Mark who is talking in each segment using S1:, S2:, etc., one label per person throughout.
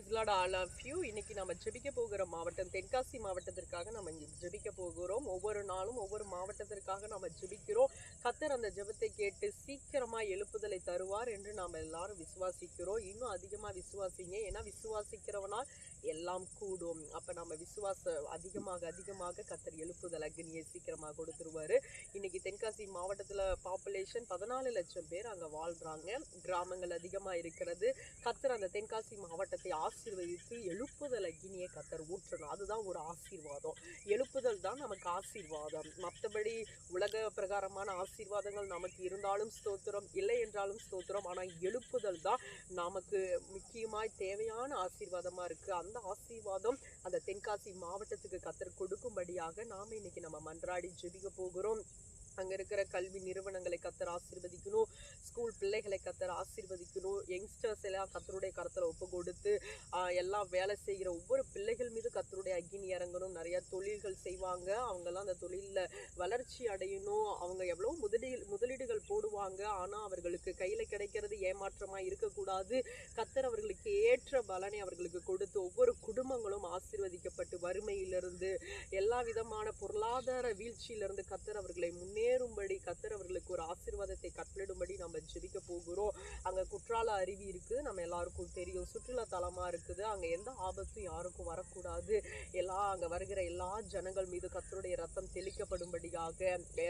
S1: Praise lord all of you இன்னைக்கு நம்ம ஜெபிக்க போகிற மாவட்டம் தென்காசி மாவட்டத்திற்காக நம்ம இங்கே ஜெபிக்க போகிறோம். ஒவ்வொரு நாளும் ஒவ்வொரு மாவட்டத்திற்காக நம்ம ஜெபிக்கிறோம். கத்தர் அந்த ஜெபத்தை கேட்டு சீக்கிரமாக எழுப்புதலை தருவார் என்று நாம் எல்லாரும் விசுவாசிக்கிறோம். இன்னும் அதிகமாக விசுவாசிங்க. ஏன்னா விசுவாசிக்கிறவனால் எல்லாம் கூடும். அப்போ நம்ம விசுவாச அதிகமாக அதிகமாக கத்தர் எழுப்புதல் அக்னியை சீக்கிரமாக கொடுத்துருவாரு. இன்னைக்கு தென்காசி மாவட்டத்தில் பாப்புலேஷன் பதினாலு லட்சம் பேர் அங்க வாழ்கிறாங்க கிராமங்கள் அதிகமாக இருக்கிறது. கத்தர் அந்த தென்காசி மாவட்டத்தை ஆசீர்வதித்து எழுப்புதல் அக்னியை கத்தர் ஊற்றணும். அதுதான் ஒரு ஆசீர்வாதம். எழுப்புதல் தான் நமக்கு ஆசீர்வாதம். மற்றபடி உலக பிரகாரமான ஆசீர்வாதங்கள் நமக்கு இருந்தாலும் ஸ்தோத்திரம் இல்லை என்றாலும் ஸ்தோத்திரம். ஆனா எழுப்புதல் தான் நமக்கு முக்கியமாய் தேவையான ஆசீர்வாதமாக இருக்கு. அந்த ஆசீர்வாதம் அந்த தென்காசி மாவட்டத்துக்கு கத்தர் கொடுக்கும்படியாக நாம இன்னைக்கு நம்ம மன்றாடி ஜெபிக்க போகிறோம். அங்கே இருக்கிற கல்வி நிறுவனங்களை கத்தர் ஆசீர்வதிக்கணும். ஸ்கூல் பிள்ளைகளை கத்தர் ஆசீர்வதிக்கணும். யங்ஸ்டர்ஸ் எல்லாம் கத்தருடைய கரத்துல ஒப்பு கொடுத்து எல்லாம் வேலை செய்கிற ஒவ்வொரு பிள்ளைகள் மீது கத்தருடைய அக்கினி இறங்கணும். நிறைய தொழில்கள் செய்வாங்க. அவங்கெல்லாம் அந்த தொழிலில் வளர்ச்சி அடையணும். அவங்க எவ்வளோ முதலீடு முதலீடுகள் போடுவாங்க. ஆனால் அவர்களுக்கு கையில் கிடைக்கிறது ஏமாற்றமாக இருக்கக்கூடாது. கத்தர் அவர்களுக்கு ஏற்ற பலனை அவர்களுக்கு கொடுத்து ஒவ்வொரு குடும்பங்களும் ஆசீர்வதிக்கப்பட்டு வறுமையிலிருந்து எல்லா விதமான பொருளாதார வீழ்ச்சியிலிருந்து கத்தர் அவர்களை முன்னேறும்படி கத்தர் அவர்களுக்கு ஒரு ஆசீர்வாதத்தை கட்டளிடும்படி நம்ம ஜெபிக்க போகிறோம். அங்கே குற்றால அருவி இருக்குது நம்ம எல்லாருக்கும் தெரியும். சுற்றுலா தலமாக இருக்குது. அங்கே எந்த ஆபத்தும் யாருக்கும் வரக்கூடாது. எல்லா அங்கே வருகிற எல்லா ஜனங்கள் மீது கத்தருடைய ரத்தம் தெளிக்கப்படும்படியாக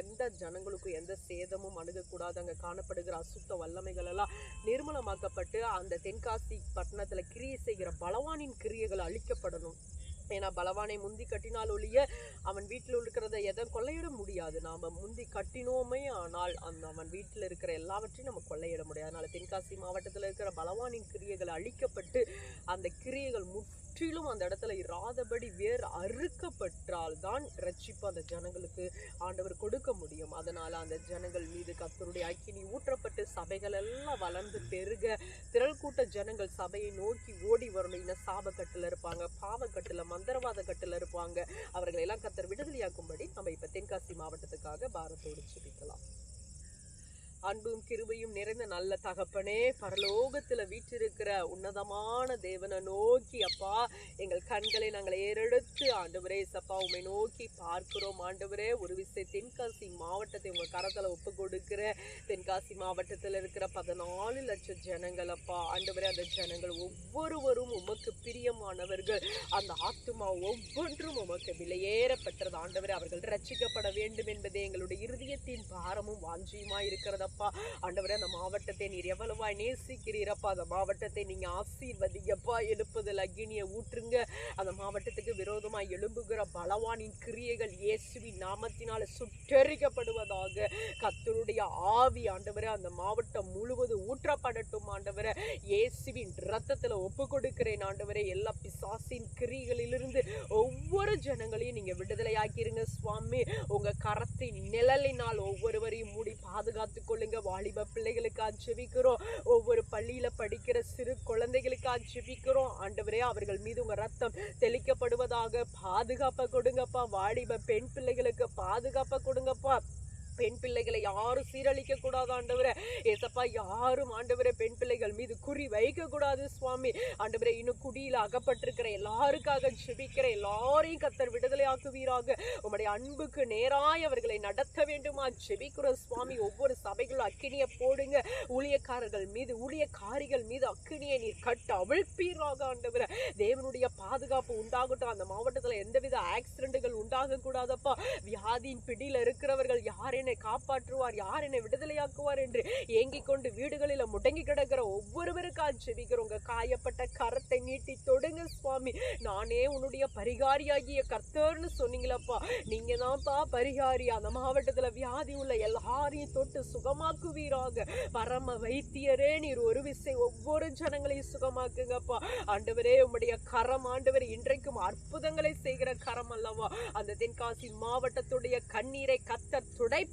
S1: எந்த ஜனங்களுக்கும் எந்த சேதமும் அணுகக்கூடாது அங்க காணப்படுகிற அசுத்த வல்லமைகள் எல்லாம் நிர்மலமாக்கப்பட்டு அந்த தென்காசி பட்டணத்தில் கிரியை செய்கிற பலவானின் கிரியைகள் அழிக்கப்படணும். ஏன்னா பலவானை முந்தி கட்டினால் ஒழிய அவன் வீட்டில் இருக்கிறத எதை கொள்ளையிட முடியாது. நாம முந்தி கட்டினோமே ஆனால் அந்த அவன் வீட்டில் இருக்கிற எல்லாவற்றையும் நம்ம கொள்ளையிட முடியாது. அதனால் தென்காசி மாவட்டத்தில் இருக்கிற பலவானின் கிரியைகள் அழிக்கப்பட்டு அந்த கிரியைகள் முற்றிலும் அந்த இடத்துல இராதபடி வேர் அறுக்கப்பட்டால் தான் ரட்சிப்பு அந்த ஜனங்களுக்கு ஆண்டவர் கொடுக்க முடியும். அதனால அந்த ஜனங்கள் மீது கத்தருடைய அக்கினி ஊற்றப்பட்டு சபைகள் எல்லாம் வளர்ந்து பெருக திரள் கூட்ட ஜனங்கள் சபையை நோக்கி ஓடி வரணும். இன்னும் சாபக்கட்டில் இருப்பாங்க பாவக்கட்டில் மந்திரவாத கட்டில் இருப்பாங்க. அவர்களை எல்லாம் கத்தர் விடுதலையாக்கும்படி நம்ம இப்ப தென்காசி மாவட்டத்துக்காக பாரத்தோடு சிரிக்கலாம் அன்பும் கிருபையும் நிறைந்த நல்ல தகப்பனே பரலோகத்தில் வீற்றிருக்கிற உன்னதமான தேவனை நோக்கி அப்பா எங்கள் கண்களை நாங்கள் ஏறெடுத்து ஆண்டவரே சப்பா உண்மை நோக்கி பார்க்கிறோம். ஆண்டவரே ஒரு விசை தென்காசி மாவட்டத்தை உங்கள் கரத்தில் ஒப்பு கொடுக்கிற தென்காசி மாவட்டத்தில் இருக்கிற பதினாலு லட்சம் ஜனங்கள் அப்பா. ஆண்டவரே அந்த ஜனங்கள் ஒவ்வொருவரும் உமக்கு பிரியமானவர்கள். அந்த ஆத்துமா ஒவ்வொன்றும் உமக்கு விலையேறப்பட்டது ஆண்டவரே அவர்கள் ரட்சிக்கப்பட வேண்டும் என்பதே எங்களுடைய இருதயத்தின் பாரமும் வாஞ்சியுமா இருக்கிறதப்பா ஆண்டவரே அந்த மாவட்டத்தை நீர் எவ்வளவா நேசிக்கிறீரப்பா. அந்த மாவட்டத்தை நீங்க ஆசீர்வதிங்கப்பா எழுப்புதல் அக்னியை ஊற்றுங்க. அந்த மாவட்டத்துக்கு விரோதமாக எழும்புகிற பலவானின் கிரியைகள் இயேசுவின் நாமத்தினால சுற்றறிக்கப்படுவதாக கத்தருடைய ஆவி ஆண்டவரே அந்த மாவட்டம் முழுவதும் ஊற்றப்படட்டும் ஆண்டவரே. இயேசுவின் ரத்தத்துல ஒப்பு கொடுக்கிறேன் ஆண்டவரே. எல்லா பிசாசின் கிரிகளிலிருந்து ஒவ்வொரு ஜனங்களையும் நீங்க விடுதலையாக்கிருங்க சுவாமி. உங்க கரத்தின் நிழலினால் ஒவ்வொருவரையும் மூடி பாதுகாத்து கொள்ளுங்க. வாலிப பிள்ளைகளுக்காக ஜெபிக்கிறோம். ஒவ்வொரு பள்ளியில படிக்கிற சிறு குழந்தைகளுக்காக ஜெபிக்கிறோம். ஆண்டவரே அவர்கள் மீது உங்க ரத்தம் தெளிக்கப்படுவதாக பாதுகாப்பை கொடுங்கப்பா. வாலிப பெண் பிள்ளைகளுக்கு பாதுகாப்பை கொடுங்கப்பா. பெண் பிள்ளைகளை யாரும் சீரழிக்க கூடாது ஆண்டவரே. ஏசப்பா யாரும் ஆண்டவரே பெண் பிள்ளைகள் மீது குறி வைக்க கூடாது சுவாமி. ஆண்டவரே இன்னும் குடியில் அகப்பட்டிருக்கிற எல்லாருக்காக ஜெபிக்கிற எல்லாரையும் கத்தர் விடுதலை ஆக்குவீராக. அன்புக்கு நேராய் அவர்களை நடத்த வேண்டுமா? ஜெபிக்கிற சுவாமி. ஒவ்வொரு சபைகளும் அக்கினியை போடுங்க. ஊழியக்காரர்கள் மீது ஊழியக்காரிகள் மீது அக்கினியை நீர் கட்டு அவிழ்ப்பீராக ஆண்டவரை. தேவனுடைய பாதுகாப்பு உண்டாகட்டும். அந்த மாவட்டத்துல எந்தவித ஆக்சிடென்ட்டுகள் உண்டாக கூடாதப்பா. வியாதியின் பிடியில இருக்கிறவர்கள் யார் என்னை காப்பாற்றுவார் யார் என்னை விடுதலையாக்குவார் என்று ஏங்கிக் கொண்டு வீடுகளில் முடங்கி கிடக்கிற ஒவ்வொருவருக்காக ஜெபிக்கிறோம் உங்க காயப்பட்ட கரத்தை நீட்டி தொடுங்க சுவாமி. நானே உன்னுடைய பரிகாரியாகிய கர்த்தர்னு சொன்னீங்களப்பா. நீங்க தான்ப்பா பரிகாரி அந்த மாவட்டத்தில் வியாதி உள்ள எல்லாரையும் தொட்டு சுகமாக்குவீராக. பரம வைத்தியரே நீர் ஒரு விசை ஒவ்வொரு ஜனங்களையும் சுகமாக்குங்கப்பா. ஆண்டவரே உம்முடைய கரம் ஆண்டவர் இன்றைக்கும் அற்புதங்களை செய்கிற கரம் அல்லவா? அந்த தென்காசி மாவட்டத்துடைய கண்ணீரை கத்த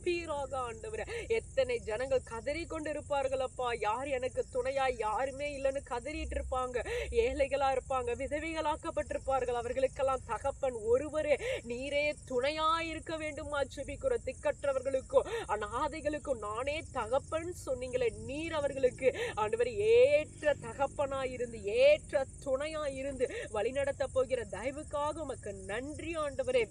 S1: துடைப்பீராக ஆண்டவர். எத்தனை ஜனங்கள் கதறி கொண்டு இருப்பார்கள் அப்பா யார் எனக்கு துணையா யாருமே இல்லைன்னு கதறிட்டு இருப்பாங்க ஏழைகளா இருப்பாங்க. விதவைகளாக்கப்பட்டிருப்பார்கள். அவர்களுக்கெல்லாம் தகப்பன் ஒருவரே. நீரே துணையா இருக்க வேண்டுமா ஜெபிக்கிற திக்கற்றவர்களுக்கும் அநாதைகளுக்கும் நானே தகப்பன் சொன்னீங்களே. நீர் அவர்களுக்கு. ஆண்டவர் ஏற்ற தகப்பனா இருந்து ஏற்ற துணையா இருந்து வழிநடத்த போகிற தயவுக்காக உமக்கு நன்றி ஆண்டவரே.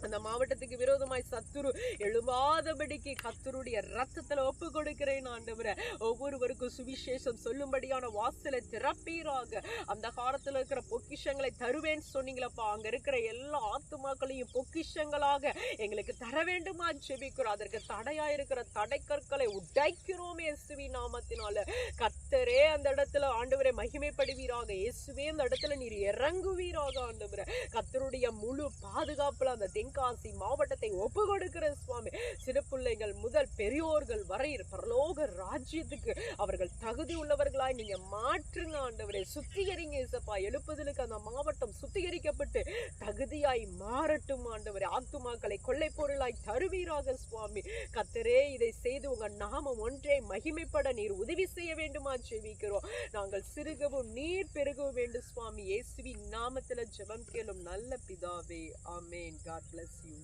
S1: அந்த மாவட்டத்துக்கு விரோதமாய் சத்துரு எழும்பாதபடிக்கு கத்தருடைய ரத்தத்துல ஒப்பு கொடுக்கிறேன் ஆண்டவர. ஒவ்வொருவருக்கும் சுவிசேஷம் சொல்லும்படியான வாசலை திறப்பீராக. அந்த காலத்துல இருக்கிற பொக்கிஷங்களை தருவேன் சொன்னீங்களப்பா. அங்க இருக்கிற எல்லா ஆத்துமாக்களையும் பொக்கிஷங்களாக எங்களுக்கு தர வேண்டுமா ஜெபிக்கிறோம் அதற்கு தடையா இருக்கிற தடைக்கற்களை உடைக்கிறோம் இயேசுவி நாமத்தினால. கத்தரே அந்த இடத்துல ஆண்டவரை மகிமைப்படுவீராக. இயேசுவே அந்த இடத்துல நீர் இறங்குவீராக ஆண்டவரை. கத்தருடைய முழு பாதுகாப்புல அந்த தென்காசி மாவட்டத்தை ஒப்பு கொடுக்கிற சுவாமி. சிறு பிள்ளைகள் முதல் பெரியோர்கள் வரை பரலோக ராஜ்யத்துக்கு அவர்கள் தகுதி உள்ளவர்களாய் நீங்க மாற்றுங்க ஆண்டவரே. சுத்திகரிங்க இசப்பா. எழுப்புதலுக்கு அந்த மாவட்டம் சுத்திகரிக்கப்பட்டு தகுதியாய் மாறட்டும் ஆண்டவரே. ஆத்துமாக்களை கொள்ளை பொருளாய் தருவீராக சுவாமி. கத்தரே இதை செய்து உங்க நாமம் ஒன்றே மகிமைப்பட நீர் உதவி செய்ய வேண்டுமா ஜெபிக்கிறோம். நாங்கள் சிறுகவும் நீர் பெருகவும் வேண்டும் சுவாமி. இயேசுவின் நாமத்தில் ஜெபம் கேளும் நல்ல பிதாவே. ஆமென். God bless you